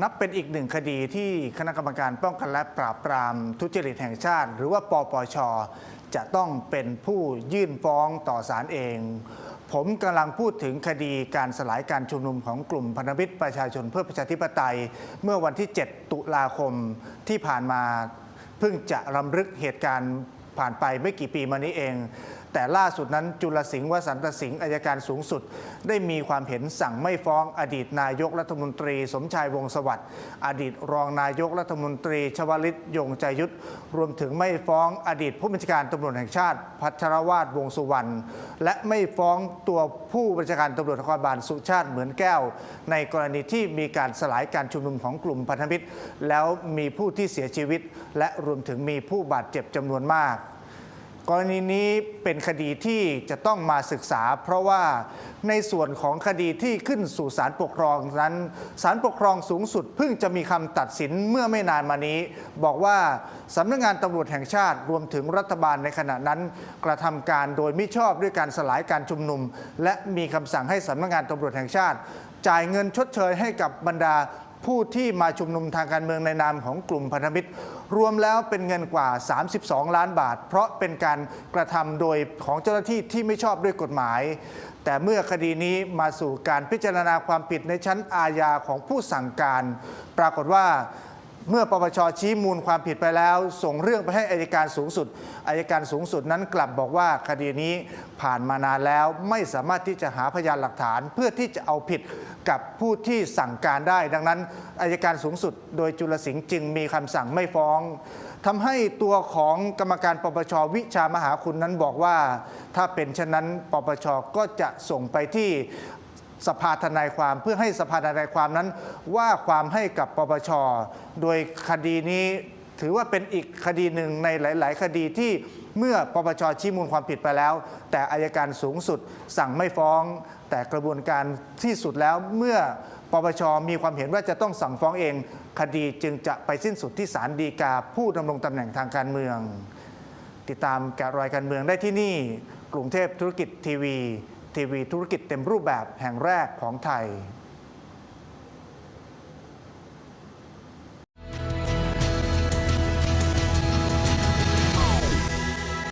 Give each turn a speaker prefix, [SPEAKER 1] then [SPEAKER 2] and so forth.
[SPEAKER 1] นับเป็นอีกหนึ่งคดีที่คณะกรรมการป้องกันและปราบปรามทุจริตแห่งชาติ หรือว่าปปช จะต้องเป็นผู้ยื่นฟ้องต่อศาลเอง ผมกำลังพูดถึงคดีการสลายการชุมนุมของกลุ่มพันธมิตรประชาชนเพื่อประชาธิปไตย เมื่อวันที่ 7 ตุลาคมที่ผ่านมา เพิ่งจะรำลึกเหตุการณ์ผ่านไปไม่กี่ปีมานี้เอง แต่ล่าสุดนั้นจุลสิงห์วสันตสิงห์อายการสูงสุด ได้มีความเห็นสั่งไม่ฟ้องอดีตนายกรัฐมนตรี สมชายวงสวัสดิ์อดีตรองนายกรัฐมนตรี ชวลิตยงใจยุทธรวมถึงไม่ฟ้องอดีตผู้บัญชาการตำรวจแห่งชาติ พัชรวาทวงสุวรรณและไม่ฟ้องตัวผู้บัญชาการตำรวจนครบาลสุชาติเหมือนแก้ว ในกรณีที่มีการสลายการชุมนุมของกลุ่มพันธมิตร แล้วมีผู้ที่เสียชีวิต และรวมถึงมีผู้บาดเจ็บจำนวนมาก กรณีนี้เป็นคดีที่จะต้องมาศึกษา เพราะว่าในส่วนของคดีที่ขึ้นสู่ศาลปกครองนั้นศาลปกครองสูงสุดเพิ่งจะมีคำตัดสินเมื่อไม่นานมานี้ บอกว่าสำนักงานตำรวจแห่งชาติรวมถึงรัฐบาลในขณะนั้น กระทำการโดยมิชอบด้วยการสลายการชุมนุม และมีคำสั่งให้สำนักงานตำรวจแห่งชาติ จ่ายเงินชดเชยให้กับบรรดา ผู้ที่มาชุมนุมทางการเมืองในนามของกลุ่มพันธมิตร รวมแล้วเป็นเงินกว่า 32 ล้านบาท เพราะเป็นการกระทำโดยของเจ้าหน้าที่ที่ไม่ชอบด้วยกฎหมาย แต่เมื่อคดีนี้มาสู่การพิจารณาความผิดในชั้นอาญาของผู้สั่งการ ปรากฏว่า เมื่อปปชชี้มูลความผิดไปแล้ว ส่งเรื่องไปให้อายการสูงสุดอายการสูงสุดนั้นกลับบอกว่าคดีนี้ผ่านมานานแล้วไม่สามารถที่จะหาพยานหลักฐาน เพื่อที่จะเอาผิดกับผู้ที่สั่งการได้ ดังนั้นอายการสูงสุด โดยจุลสิงห์จึงมีคำสั่งไม่ฟ้องทำให้ตัวของกรรมการปปชวิชามหาคุณนั้นบอกว่า ถ้าเป็นเช่นนั้นปปชก็จะส่งไปที่ สภาทนายความเพื่อให้สภาทนายความนั้น ว่าความให้กับปปชโดยคดีนี้ถือว่าเป็นอีกคดีหนึ่งในหลาย ๆ คดีที่เมื่อปปชชี้มูลความผิดไปแล้ว แต่อายการสูงสุดสั่งไม่ฟ้อง แต่กระบวนการที่สุดแล้วเมื่อปปชมีความเห็นว่าจะต้องสั่งฟ้องเอง คดีจึงจะไปสิ้นสุดที่ศาลฎีกาผู้ดำรงตำแหน่งทางการเมือง ติดตามแกะรอยการเมืองได้ที่นี่ กรุงเทพธุรกิจทีวี ทีวีธุรกิจเต็มรูปแบบแห่งแรกของไทย